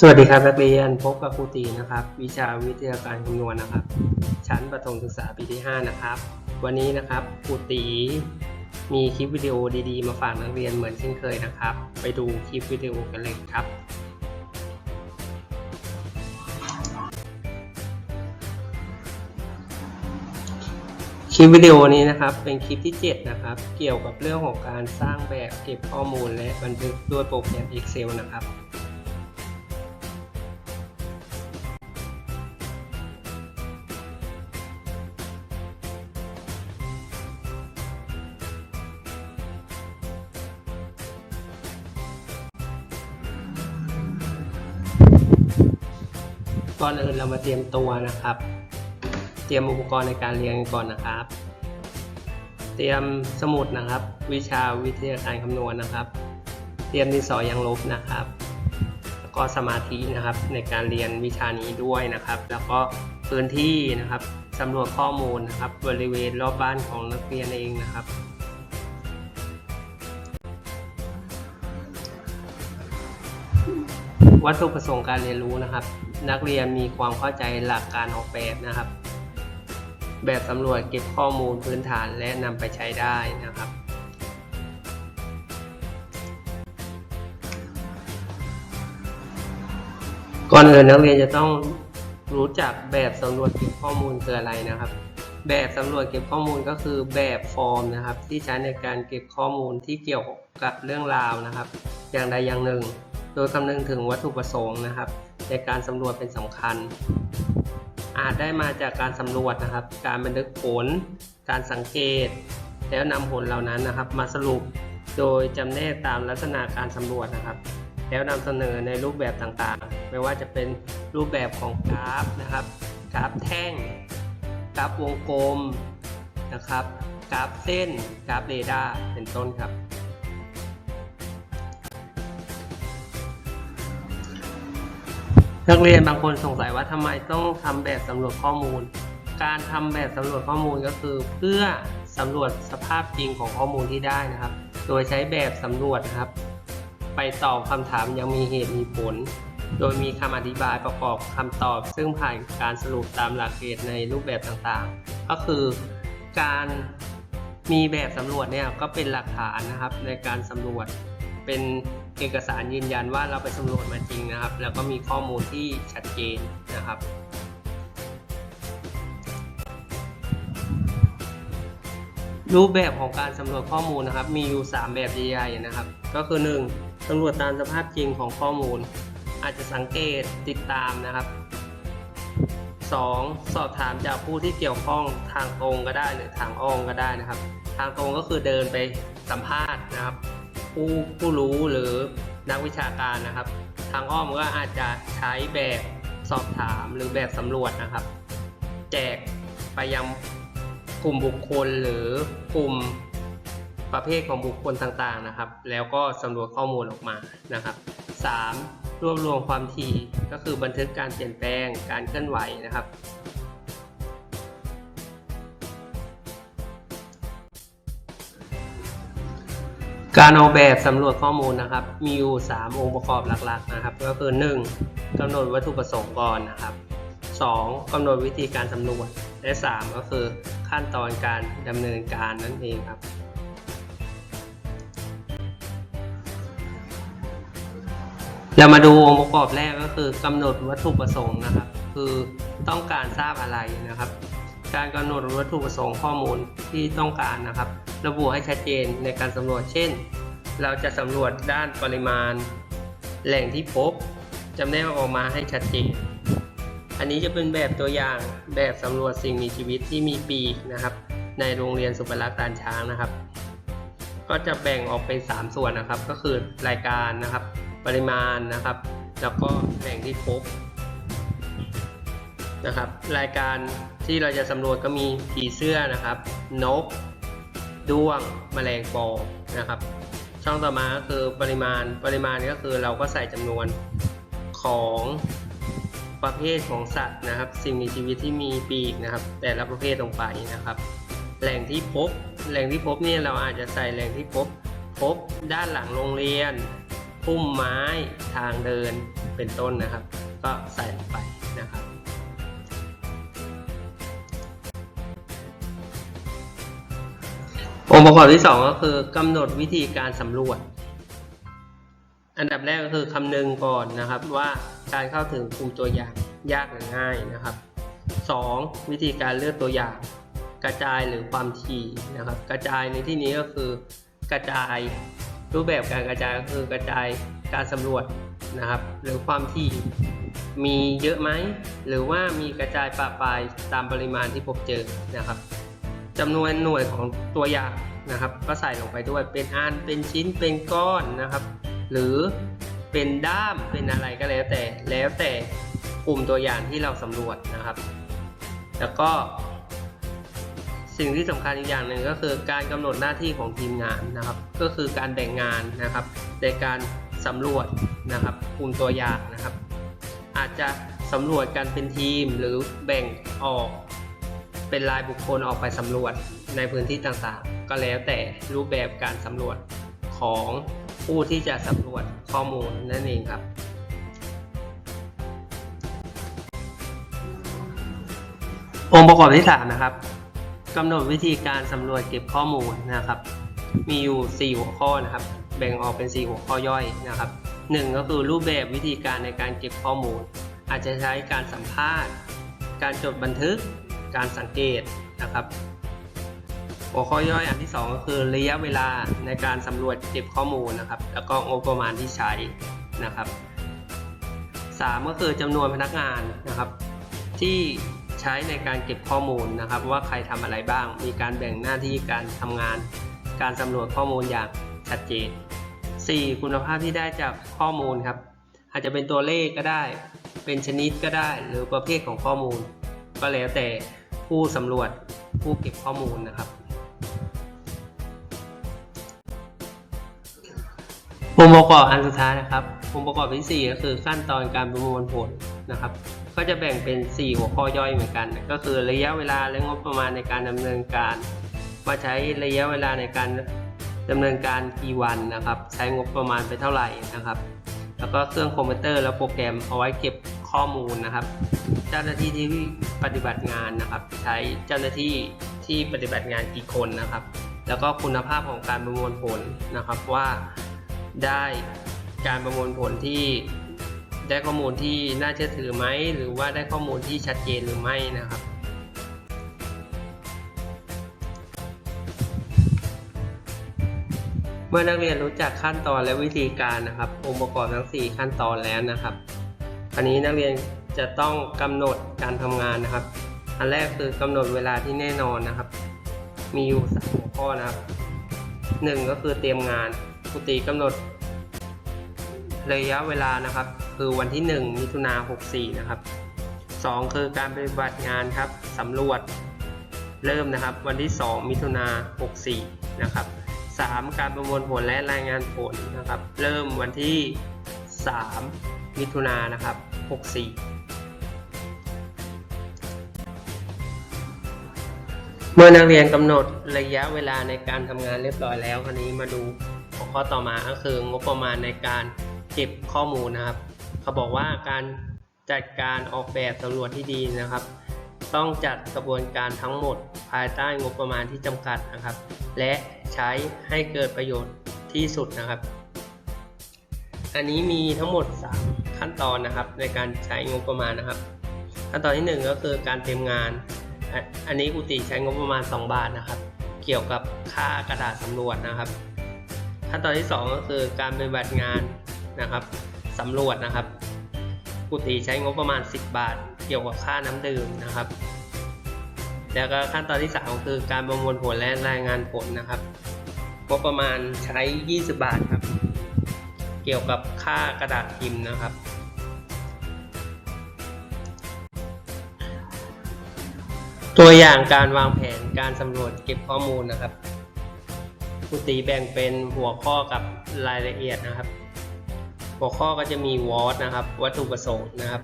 สวัสดีครับนักเรียนพบกับครูตีนะครับ วิชาวิทยาการคำนวณนะครับ ชั้นประถมศึกษาปีที่ 5 นะครับ วันนี้นะครับครูตีมีคลิปวิดีโอดีๆ มาฝากนักเรียนเหมือนเช่นเคยนะครับ ไปดูคลิปวิดีโอกันเลยครับ คลิปวิดีโอนี้นะครับเป็นคลิปที่ 7 นะครับ เกี่ยวกับเรื่องของการสร้างแบบเก็บข้อมูลและบันทึกด้วยโปรแกรม Excel นะครับ ก่อนอื่นเรามาเตรียมตัวนะครับ เตรียมอุปกรณ์ในการเรียนกันก่อนนะครับ เตรียมสมุดนะครับ วิชาวิทยาการคำนวณนะครับ เตรียมดินสอยังลบนะครับ แล้วก็สมาธินะครับในการเรียนวิชานี้ด้วยนะครับ แล้วก็พื้นที่นะครับสำรวจข้อมูลนะครับ บริเวณรอบบ้านของนักเรียนเองนะครับวัตถุประสงค์การเรียนรู้นะครับ นักเรียนมีความเข้าใจหลักการออกแบบนะครับ แบบสำรวจเก็บข้อมูลพื้นฐานและนำไปใช้ได้นะครับ ก่อนอื่นนักเรียนจะต้องรู้จักแบบสำรวจเก็บข้อมูลคืออะไรนะครับ แบบสำรวจเก็บข้อมูลก็คือแบบฟอร์มนะครับ ที่ใช้ในการเก็บข้อมูลที่เกี่ยวกับเรื่องราวนะครับ อย่างใดอย่างหนึ่ง โดยคำนึงถึงวัตถุประสงค์นะครับ ในการสำรวจเป็นสำคัญ อาจได้มาจากการสำรวจนะครับ การบันทึกผล การสังเกต แล้วนำผลเหล่านั้นนะครับ มาสรุปโดยจำแนกตามลักษณะการสำรวจนะครับ แล้วนำเสนอในรูปแบบต่างๆ ไม่ว่าจะเป็นรูปแบบของกราฟนะครับ กราฟแท่ง กราฟวงกลมนะครับ กราฟเส้น กราฟเรดาร์เป็นต้นครับ นักเรียนบางคนสงสัยว่าทำไมต้องทำแบบสำรวจข้อมูล การทำแบบสำรวจข้อมูลก็คือ เพื่อสำรวจสภาพจริงของข้อมูลที่ได้นะครับ โดยใช้แบบสำรวจนะครับ ไปตอบคำถามยังมีเหตุมีผล โดยมีคำอธิบายประกอบคำตอบ ซึ่งผ่านการสรุปตามหลักเกณฑ์ในรูปแบบต่างๆ ก็คือการมีแบบสำรวจเนี่ยก็เป็นหลักฐานนะครับในการสำรวจเป็น เอกสารยืนยันว่าเราไปสำรวจมาจริงนะครับ แล้วก็มีข้อมูลที่ชัดเจนนะครับรูปแบบของการสำรวจข้อมูลนะครับ มีอยู่ 3 แบบใหญ่ๆนะครับ ก็คือ 1. สำรวจตามสภาพจริงของข้อมูล อาจจะสังเกตติดตามนะครับ 2. สอบถามจากผู้ที่เกี่ยวข้องทางตรงก็ได้หรือทางอ้อมก็ได้นะครับ ทางตรงก็คือเดินไปสัมภาษณ์นะครับ ผู้ผู้รู้หรือนักวิชาการนะครับ ทางอ้อมก็อาจจะใช้แบบสอบถามหรือแบบสำรวจนะครับ แจกไปยังกลุ่มบุคคลหรือกลุ่มประเภทของบุคคลต่างๆนะครับ แล้วก็สำรวจข้อมูลออกมานะครับ 3. รวบรวมความถี่ก็คือบันทึกการเปลี่ยนแปลงการเคลื่อนไหวนะครับ การออกแบบสำรวจข้อมูลนะครับ มีอยู่ 3 องค์ประกอบหลักๆนะครับ ก็คือ 1. กำหนดวัตถุประสงค์ก่อนนะครับ 2. กำหนดวิธีการสำรวจ และ 3 ก็คือขั้นตอนการดำเนินการนั่นเองครับ เรามาดูองค์ประกอบแรกก็คือกำหนดวัตถุประสงค์นะครับ คือต้องการทราบอะไรนะครับ การกำหนดวัตถุประสงค์ข้อมูลที่ต้องการนะครับ ระบุให้ชัดเจนในการสำรวจ เช่น เราจะสำรวจด้านปริมาณ แหล่งที่พบจำแนกออกมาให้ชัดเจน อันนี้จะเป็นแบบตัวอย่างแบบสำรวจสิ่งมีชีวิตที่มีปีกนะครับ ในโรงเรียนสุภลักษณ์ตานช้างนะครับ ก็จะแบ่งออกเป็น 3 ส่วนนะครับ ก็คือรายการนะครับ ปริมาณนะครับ แล้วก็แหล่งที่พบ นะครับ รายการที่เราจะสำรวจก็มีผีเสื้อนะครับ นกด้วงแมลงปอนะครับ ช่องต่อมาก็คือปริมาณปริมาณก็คือเราก็ใส่จำนวนของประเภทของสัตว์นะครับ สิ่งมีชีวิตที่มีปีกนะครับ แต่ละประเภทลงไปนะครับ แหล่งที่พบแหล่งที่พบเนี่ยเราอาจจะใส่แหล่งที่พบ พบด้านหลังโรงเรียนพุ่มไม้ทางเดินเป็นต้นนะครับ ก็ใส่ลง องค์ประกอบที่สองก็คือกำหนดวิธีการสำรวจ อันดับแรกก็คือคำนึงก่อนนะครับว่าการเข้าถึงกลุ่มตัวอย่างยากหรือง่ายนะครับ 2. วิธีการเลือกตัวอย่าง กระจายหรือความถี่นะครับ กระจายในที่นี้ก็คือกระจายรูปแบบการกระจายก็คือกระจายการสำรวจนะครับ หรือความถี่มีเยอะไหมหรือว่ามีกระจายปะปายตามปริมาณที่พบเจอนะครับ จำนวนหน่วยของตัวอย่างนะครับ ก็ใส่ลงไปด้วยเป็นอันเป็นชิ้นเป็นก้อนนะครับ หรือเป็นด้ามเป็นอะไรก็แล้วแต่แล้วแต่กลุ่มตัวอย่างที่เราสำรวจนะครับ แล้วก็ สิ่งที่สำคัญอีกอย่างหนึ่งก็คือการกำหนดหน้าที่ของทีมงานนะครับ ก็คือการแบ่งงานนะครับในการสำรวจนะครับกลุ่มตัวอย่างนะครับ อาจจะสำรวจกันเป็นทีมหรือแบ่งออก เป็นรายบุคคลออกไปสำรวจในพื้นที่ต่างๆ ก็แล้วแต่รูปแบบการสำรวจของผู้ที่จะสำรวจข้อมูลนั่นเองครับ องค์ประกอบที่สามนะครับกำหนดวิธีการสำรวจเก็บข้อมูลนะครับ มีอยู่ 4 หัวข้อนะครับ แบ่งออกเป็น 4 หัวข้อย่อยนะครับหนึ่งก็คือรูปแบบวิธีการในการเก็บข้อมูล อาจจะใช้การสัมภาษณ์ การจดบันทึก การสังเกตนะครับ หัวข้อย่อยอันที่ 2 ก็คือระยะเวลาในการสำรวจเก็บข้อมูลนะครับ แล้วก็งบประมาณที่ใช้นะครับ 3 ก็คือจำนวนพนักงานนะครับ ที่ใช้ในการเก็บข้อมูลนะครับ ว่าใครทำอะไรบ้าง มีการแบ่งหน้าที่การทำงาน การสำรวจข้อมูลอย่างชัดเจน 4. คุณภาพที่ได้จากข้อมูลครับ อาจจะเป็นตัวเลขก็ได้ เป็นชนิดก็ได้ หรือประเภทของข้อมูล ก็แล้วแต่ ผู้สำรวจผู้เก็บข้อมูลนะครับองค์ประกอบอันสุดท้ายนะครับองค์ประกอบที่4ก็คือขั้นตอนการประมวลผลนะครับ ก็จะแบ่งเป็น 4 หัวข้อย่อยเหมือนกัน ก็คือระยะเวลาและงบประมาณในการดำเนินการ ว่าใช้ระยะเวลาในการดำเนินการกี่วันนะครับ ใช้งบประมาณไปเท่าไหร่นะครับ แล้วก็เครื่องคอมพิวเตอร์และโปรแกรมเอาไว้เก็บ ข้อมูลนะครับ เจ้าหน้าที่ที่ปฏิบัติงานนะครับ ใช้เจ้าหน้าที่ที่ปฏิบัติงานกี่คนนะครับ แล้วก็คุณภาพของการประมวลผลนะครับว่าได้การประมวลผลที่ได้ข้อมูลที่น่าเชื่อถือไหมหรือว่าได้ข้อมูลที่ชัดเจนหรือไม่นะครับเมื่อนักเรียนรู้จักขั้นตอนและวิธีการนะครับ องค์ประกอบทั้ง 4 ขั้นตอนแล้วนะครับ ราวนี้นักเรียนจะต้องกำหนดการทำงานนะครับ อันแรกคือกำหนดเวลาที่แน่นอนนะครับ มีอยู่สามหัวข้อนะครับหนึ่งก็คือเตรียมงานครูตีกำหนด ระยะเวลานะครับ คือวันที่ 1 มิถุนา64 นะครับ 2 คือการปฏิบัติงานครับสำรวจเริ่มนะครับ วันที่ 2 มิถุนา64 นะครับ 3 การประมวลผลและรายงานผลนะครับ เริ่มวันที่ 3 มิถุนานะครับ 64 เมื่อนักเรียนกำหนดระยะเวลาในการทำงานเรียบร้อยแล้วคราวนี้มาดูหัวข้อต่อมาก็คืองบประมาณในการเก็บข้อมูลนะครับ เขาบอกว่าการจัดการออกแบบสำรวจที่ดีนะครับ ต้องจัดกระบวนการทั้งหมดภายใต้งบประมาณที่จำกัดนะครับ และใช้ให้เกิดประโยชน์ที่สุดนะครับ อันนี้มีทั้งหมด 3 ขั้นตอนนะครับในการใช้งบประมาณนะครับ ขั้นตอนที่ 1 ก็คือการเตรียมงาน อันนี้กุฏิใช้งบประมาณ 2 บาทนะครับ เกี่ยวกับค่ากระดาษสำรวจนะครับ ขั้นตอนที่ 2 ก็คือการปฏิบัติงานนะครับสำรวจนะครับ กุฏิใช้งบประมาณ 10 บาท เกี่ยวกับค่าน้ำดื่มนะครับ แล้วก็ขั้นตอนที่ 3 คือการประมวลผลและรายงานผลนะครับงบประมาณใช้ 20 บาทครับ เกี่ยวกับค่ากระดาษพิมพ์นะครับ ตัวอย่างการวางแผนการสำรวจเก็บข้อมูลนะครับครูตีแบ่งเป็นหัวข้อกับรายละเอียดนะครับ หัวข้อก็จะมีวอตนะครับ วัตถุประสงค์นะครับ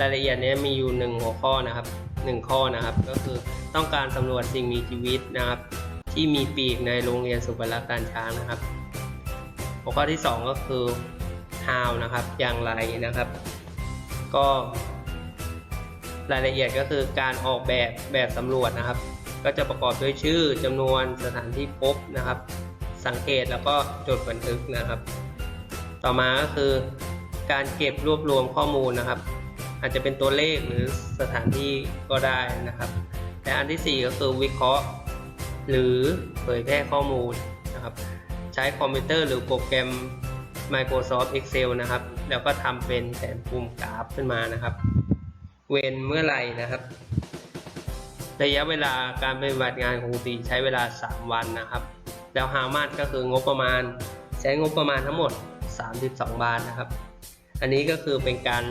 รายละเอียดเนี้ยมีอยู่หนึ่งหัวข้อนะครับหนึ่งข้อนะครับ ก็คือต้องการสำรวจสิ่งมีชีวิตนะครับ ที่มีปีกในโรงเรียนสุบรรณการช้างนะครับ หัวข้อที่ 2 ก็คือ how นะครับ อย่างไรนะครับ ก็ รายละเอียดก็คือการออกแบบแบบสำรวจนะครับ ก็จะประกอบด้วยชื่อจำนวนสถานที่พบนะครับ สังเกตแล้วก็จดบันทึกนะครับ ต่อมาก็คือการเก็บรวบรวมข้อมูลนะครับ อาจจะเป็นตัวเลขหรือสถานที่ก็ได้นะครับและอันที่ 4 ก็คือวิเคราะห์ หรือเผยแพร่ข้อมูลนะครับ ใช้คอมพิวเตอร์หรือโปรแกรม Microsoft Excel นะครับ แล้วก็ทำเป็นแผนภูมิกราฟขึ้นมานะครับ เว้นเมื่อไหร่นะครับ ระยะเวลาการปฏิบัติงานของครูตีใช้เวลา 3 วันนะครับ แล้วฮามาดก็คืองบประมาณใช้งบประมาณทั้งหมด 32 บาทนะครับ อันนี้ก็คือเป็นการ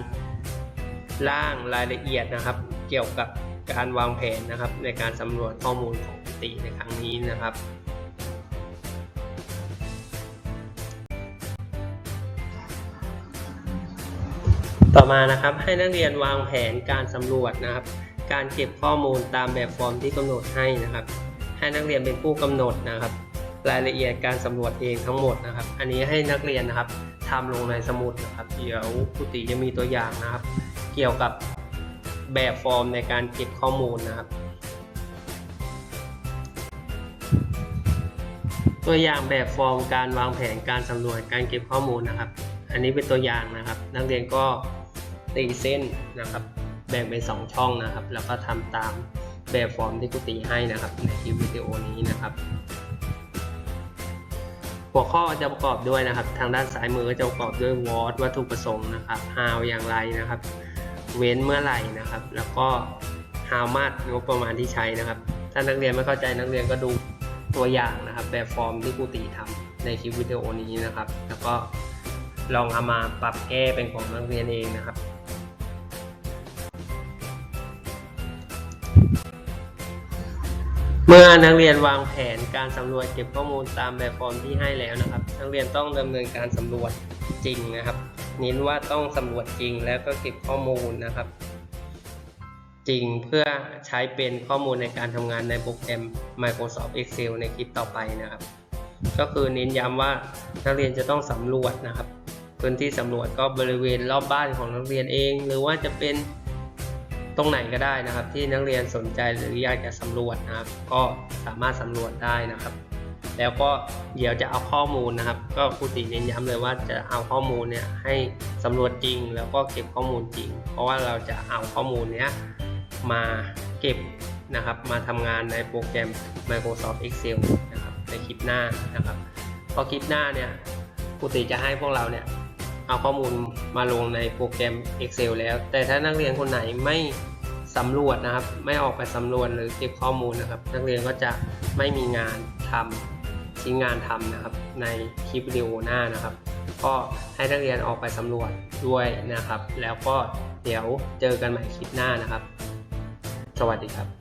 ร่างรายละเอียดนะครับ เกี่ยวกับการวางแผนนะครับ ในการสำรวจข้อมูลของตีในครั้งนี้นะครับ ต่อมานะครับให้นักเรียนวางแผนการสำรวจนะครับ การเก็บข้อมูลตามแบบฟอร์มที่กำหนดให้นะครับ ให้นักเรียนเป็นผู้กำหนดนะครับ รายละเอียดการสำรวจเองทั้งหมดนะครับ อันนี้ให้นักเรียนนะครับทำลงในสมุดนะครับเดี๋ยวครูติจะมีตัวอย่างนะครับ เกี่ยวกับแบบฟอร์มในการเก็บข้อมูลนะครับ ตัวอย่างแบบฟอร์มการวางแผนการสำรวจการเก็บข้อมูลนะครับ อันนี้เป็นตัวอย่างนะครับ นักเรียนก็ ตีเส้นนะครับ แบ่งเป็นสองช่องนะครับ แล้วก็ทำตามแบบฟอร์มที่ครูตีให้นะครับ ในคลิปวิดีโอนี้นะครับ หัวข้อจะประกอบด้วยนะครับ ทางด้านซ้ายมือจะประกอบด้วย what วัตถุประสงค์นะครับ how อย่างไรนะครับ เว้นเมื่อไหร่นะครับ แล้วก็ how much งบประมาณที่ใช้นะครับ ถ้านักเรียนไม่เข้าใจนักเรียนก็ดูตัวอย่างนะครับ แบบฟอร์มที่ครูตีทำในคลิปวิดีโอนี้นะครับ แล้วก็ลองเอามาปรับแก้เป็นของนักเรียนเองนะครับ เมื่อนักเรียนวางแผนการสำรวจเก็บข้อมูลตามแบบฟอร์มที่ให้แล้วนะครับ นักเรียนต้องดำเนินการสำรวจจริงนะครับเน้นว่าต้องสำรวจจริงแล้วก็เก็บข้อมูลนะครับ จริงเพื่อใช้เป็นข้อมูลในการทำงานในโปรแกรม Microsoft Excel ในคลิปต่อไปนะครับ ก็คือเน้นย้ำว่านักเรียนจะต้องสำรวจนะครับพื้นที่สำรวจก็บริเวณรอบบ้านของนักเรียนเอง หรือว่าจะเป็น ตรงไหนก็ได้นะครับ ที่นักเรียนสนใจหรืออยากจะสำรวจนะครับ ก็สามารถสำรวจได้นะครับ แล้วก็เดี๋ยวจะเอาข้อมูลนะครับ ก็ครูติเน้นย้ำเลยว่าจะเอาข้อมูลเนี่ยให้สำรวจจริง แล้วก็เก็บข้อมูลจริง เพราะว่าเราจะเอาข้อมูลเนี้ยมาเก็บนะครับมาทำงานในโปรแกรม Microsoft Excel นะครับในคลิปหน้านะครับพอคลิปหน้าเนี่ยครูติจะให้พวกเราเนี่ย เอาข้อมูลมาลงในโปรแกรม Excel แล้ว แต่ถ้านักเรียนคนไหนไม่สำรวจนะครับ ไม่ออกไปสำรวจหรือเก็บข้อมูลนะครับ นักเรียนก็จะไม่มีงานทำชิ้นงานทำนะครับ ในคลิปวิดีโอหน้านะครับ ก็ให้นักเรียนออกไปสำรวจด้วยนะครับ แล้วก็เดี๋ยวเจอกันใหม่คลิปหน้านะครับ สวัสดีครับ